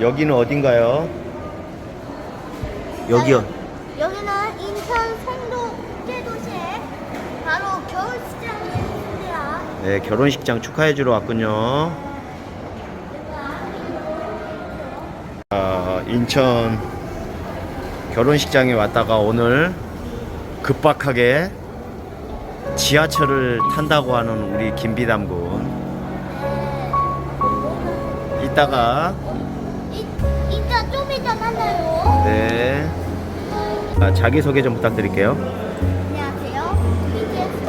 여기는 어딘가요? 여기요. 여기는 인천 송도 국제도시에 바로 겨울시장이 있는데요. 네, 결혼식장 축하해 주러 왔군요. 아, 인천 결혼식장에 왔다가 오늘 급박하게 지하철을 탄다고 하는 우리 김비담 군. 이따가 네. 아, 자기 소개 좀 부탁드릴게요. 안녕하세요. BTS.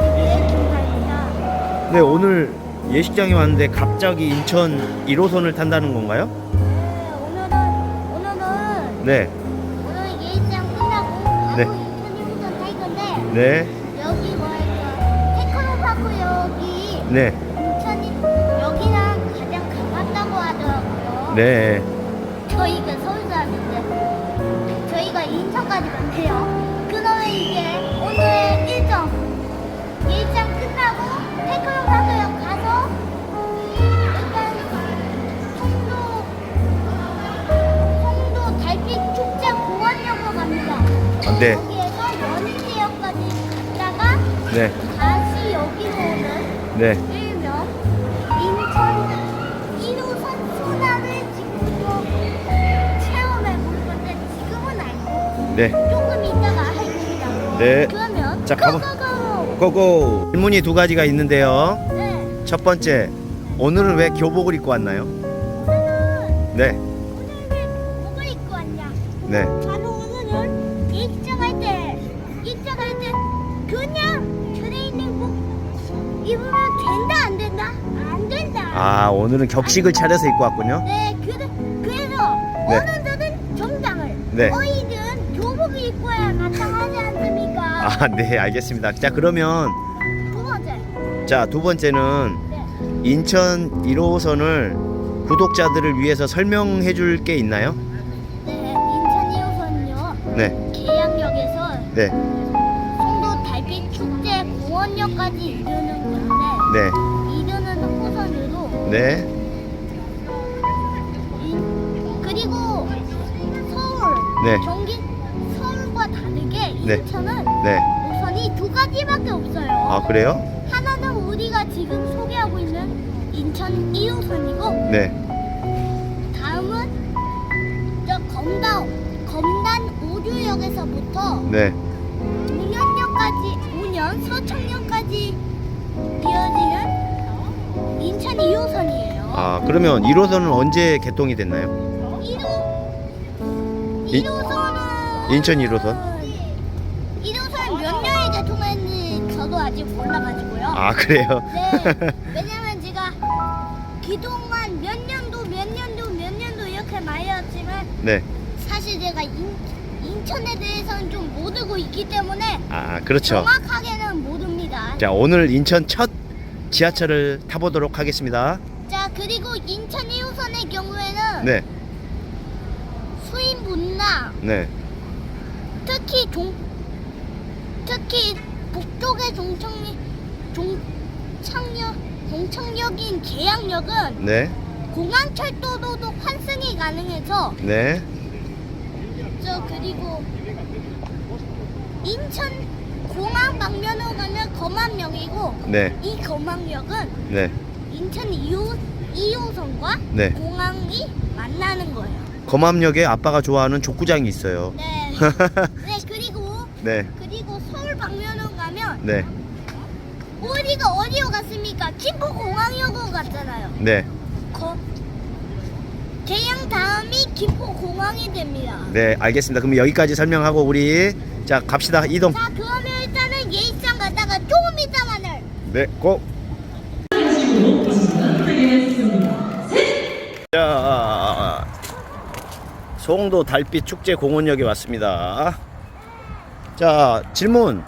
네, 오늘 예식장에 왔는데 갑자기 인천 1호선을 탄다는 건가요? 네, 오늘은 오늘은 네. 오늘 예의장 끝나고 바로 네. 인천 1호선 탈 건데 네. 여기 뭐랄까 테크노파크역이 네. 인천이 여기랑 가장 가깝다고 하더라고요. 네. 저희가 서울 사람인데 저희가 인천까지 간대요. 그러면 이제 오늘 일정 일정 끝나고 테크노파크역 가서 일단 송도 송도 달빛 축제 공원역으로 갑니다. 네. 여기에서 연희대역까지 갔다가 네. 다시 여기로 오는 네. 네. 조금 이따가 할 겁니다. 네. 그러면 자, 가보- 고고고! 고고. 질문이 두 가지가 있는데요. 네. 첫 번째, 오늘은 왜 교복을 입고 왔나요? 오늘은 네. 오늘 왜 뭐가 입고 왔냐? 네. 바로 오늘은 입장할 때 입장할 때 그냥 트레이닝복 입으면 된다 안 된다? 안 된다. 아, 오늘은 격식을 차려서 입고 왔군요. 네, 그래, 그래서 네. 어른들은 정장을, 네. 어린이 아, 네, 알겠습니다. 자, 그러면 두 번째, 자, 두 번째는 네, 인천 1호선을 구독자들을 위해서 설명해 줄 게 있나요? 네, 인천 2호선요 네. 계양역에서 네. 송도 달빛 축제 공원역까지 이르는 건데 네. 이르는 호선으로 네. 이- 그리고 서울, 네. 다르게 네. 인천은 네. 노선이 두 가지밖에 없어요. 아, 그래요? 하나는 우리가 지금 소개하고 있는 인천 2호선이고 네. 다음은 저 검단 검단 오류역에서부터 네. 운현역까지 운현 서청역까지 이어지는 인천 2호선이에요. 아, 그러면 1호선은 언제 개통이 됐나요? 1호 이- 1호선은 인천 1호선? 1호선 몰라가지고요. 아, 그래요? 네, 왜냐면 제가 그동안 몇 년도 몇 년도 몇 년도 이렇게 말해왔지만 네. 사실 제가 인, 인천에 대해서는 좀 모르고 있기 때문에 아, 그렇죠. 정확하게는 모릅니다. 자, 오늘 인천 첫 지하철을 타보도록 하겠습니다. 자 그리고 인천 1호선의 경우에는 네. 수인 분당 네. 특히 종 특히 북쪽의 종청리 종창역 종청역인 계양역은 네. 공항 철도로도 환승이 가능해서 네. 저 그리고 인천 공항 방면으로 가면 검암역이고 네. 이 검암역은 네. 인천 2호 2호선과 네. 공항이 만나는 거예요. 검암역에 아빠가 좋아하는 족구장이 있어요. 네. 네 그리고 네. 그리고 서울 방면으로 가면 네. 어디가 어디로 갔습니까? 김포공항역으로 갔잖아요. 네. 거 계양 다음이 김포공항이 됩니다. 네, 알겠습니다. 그럼 여기까지 설명하고 우리 자, 갑시다. 이동. 자 그러면 일단은 예의상 갔다가 조금 이따만을 네, 고. 자, 송도 달빛 축제 공원역에 왔습니다. 자, 질문.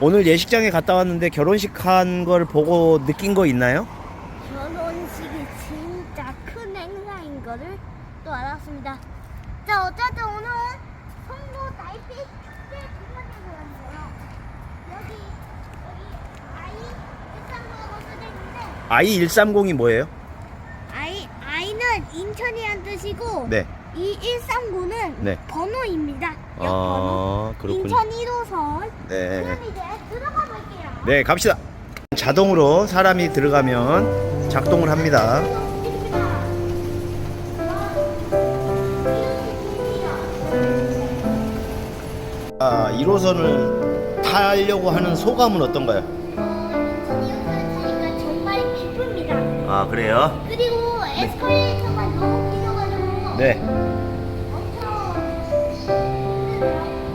오늘 예식장에 갔다 왔는데 결혼식 한 걸 보고 느낀 거 있나요? 결혼식이 진짜 큰 행사인 거를 또 알았습니다. 자 어쨌든 오늘 송도 달빛 축제 공원에 왔는데요. 여기 여기 아이 130하고 써져 있는데 I130이 뭐예요? 아이 아이는 인천이란 뜻이고 네. 이 139는 네. 번호입니다. 아, 그렇군요. 인천 1호선. 네. 그럼 이제 들어가 볼게요. 네, 갑시다. 자동으로 사람이 들어가면 작동을 합니다. 아, 1호선을 타려고 하는 소감은 어떤가요? 기쁩니다. 아, 그래요? 그리고 에스컬레이터가 너무 길어가지고 네.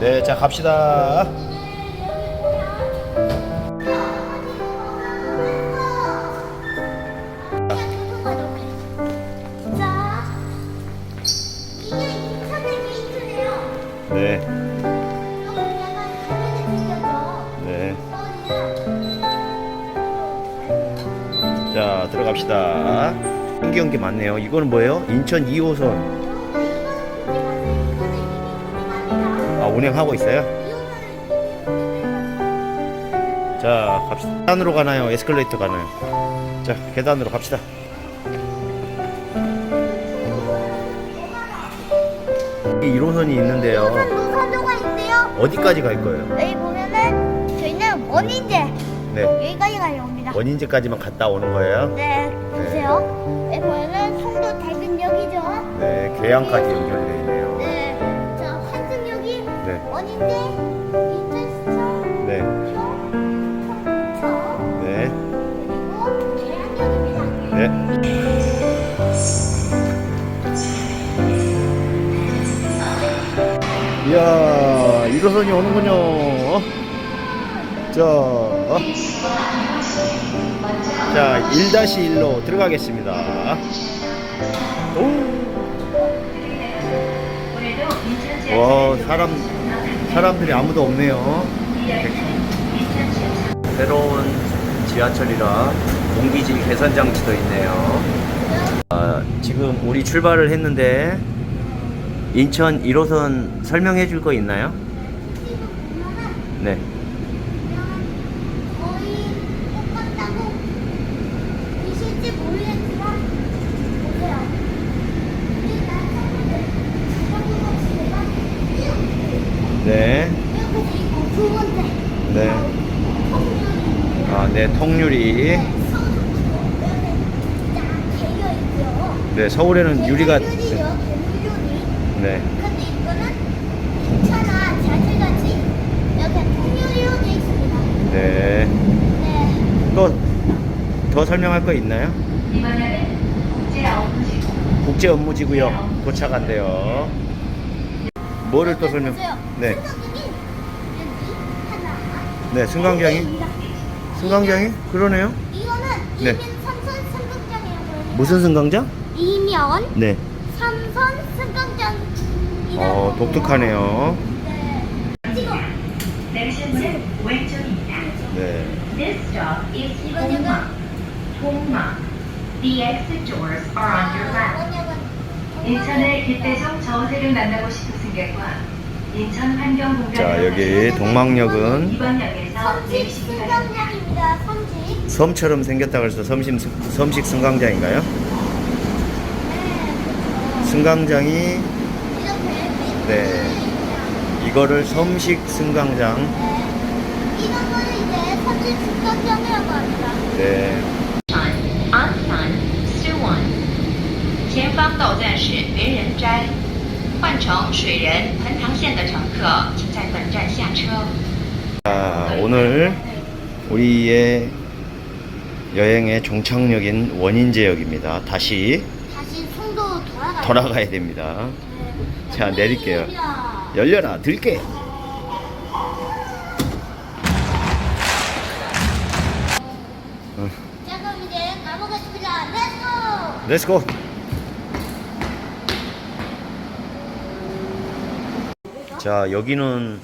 네, 자, 갑시다. 네. 네. 자, 들어갑시다. 신기한 게 많네요. 이거는 뭐예요? 인천 2호선. 운행하고 있어요? 자, 갑시다. 계단으로 가나요? 에스컬레이터 가나요? 자, 계단으로 갑시다. 이 1호선이 있는데요. 노선도가 있는데요. 어디까지 갈 거예요? 여기 보면은 저희는 원인제 네. 여기까지 가려옵니다. 원인제까지만 갔다 오는 거예요? 네, 보세요. 여기 보면은 송도 대근역이죠. 네, 괴양까지 연결되어 있네요. 네, 자 환승역이 네, 네, 청청 네, 그리고. 네. 이야, 1호선이 오는군요. 자, 어? 자, 1-1로 들어가겠습니다. 오. 와, 사람, 사람들이 아무도 없네요. 새로운 지하철이라 공기질 개선 장치도 있네요. 아, 지금 우리 출발을 했는데 인천 1호선 설명해 줄 거 있나요? 네. 거의 똑같다고 보실지 모르겠지만 보세요. 우리 날짜는 네. 두 번째 네. 아, 네, 통유리. 네, 서울에는 유리가. 네. 근데 이거는 괜찮아, 자체같이 이렇게 통유리로 돼 있습니다. 네. 네. 또 더 설명할 거 있나요? 이번에는 국제 업무지구 국제 업무지구역 도착한대요. 뭐를 또 설명? 네. 네, 승강장이. 승강장이 그러네요. 이거는 네. 이면 삼선 승강장이라고 해요. 무슨 승강장? 이면 네. 삼선 승강장. 어, 독특하네요. 네. 찍어. 왼쪽입니다. 네. This stop is 이번 통마. 통마. The exit doors are on your left. 이번 역은 인천의 길대성 저세를 만나고 환경공단 자, 여기 동막역은 이번 역에서 섬식 내리시기 바랍니다. 승강장입니다. 섬식. 섬처럼 생겼다 그래서 섬심 섬식 승강장인가요? 네. 승강장이 이렇게 네. 이거를 섬식 승강장. 이런 거는 이제 섬식 승강장이라고 합니다. 네. 安南 Suwon，前方到站是梅人斋， 换乘水人盆塘线的乘客，请在本站下车。 자, 오늘 우리의 여행의 종착역인 원인제역입니다. 다시 다시 송도 돌아가요. 돌아가야 됩니다. 네. 자, 내릴게요. 내립니다. 열려라, 들게. 자 그럼 이제 가보겠습니다. 렛츠고! 렛츠고. 자, 여기는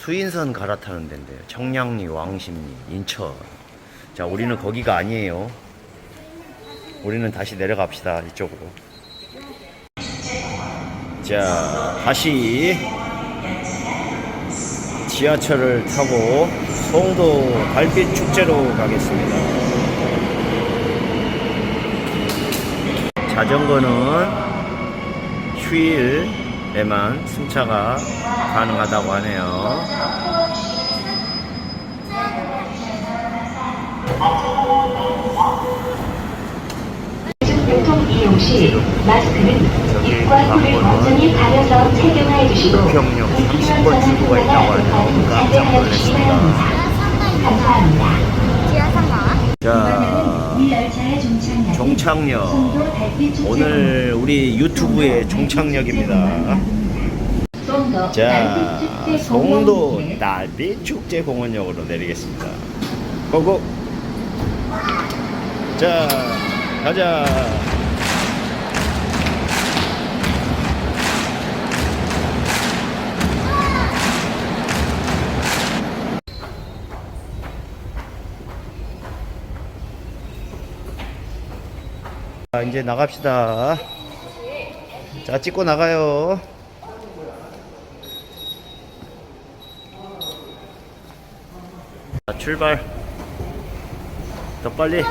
수인선 갈아타는 데인데요. 청량리, 왕십리, 인천. 자, 우리는 거기가 아니에요. 우리는 다시 내려갑시다. 이쪽으로. 자, 다시 지하철을 타고 송도 달빛 축제로 가겠습니다. 자전거는 휴일에만 승차가 가능하다고 하네요. 교통 이용 시 마스크는 입과 코를 완전히 가려서 착용해 주시고 우평역 불필요한 30번 출구가 있다고 하네요. 깜짝 놀랐습니다. 감사합니다. 자, 종착역. 오늘 우리 유튜브의 종착역입니다. 자, 송도 길. 달빛 축제 공원역으로 내리겠습니다. 고고. 자, 가자. 자, 이제 나갑시다. 자, 찍고 나가요. 자, 출발. 더 빨리.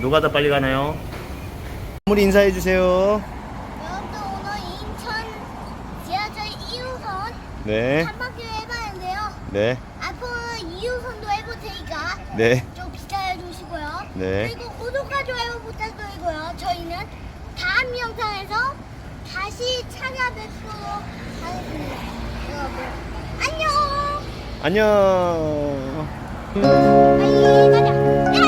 누가 더 빨리 가나요? 우리 인사해 주세요. 여러분들 오늘 인천 지하철 2호선 네, 한 바퀴 해봤는데요. 네, 앞으로는 2호선도 해볼 테니까 네, 좀 기다려 주시고요. 네. 그리고 구독과 좋아요 부탁드리고요. 저희는 다음 영상에서 다시 찾아뵙도록 하겠습니다. 여러분 안녕. 안녕. 빨리 가자.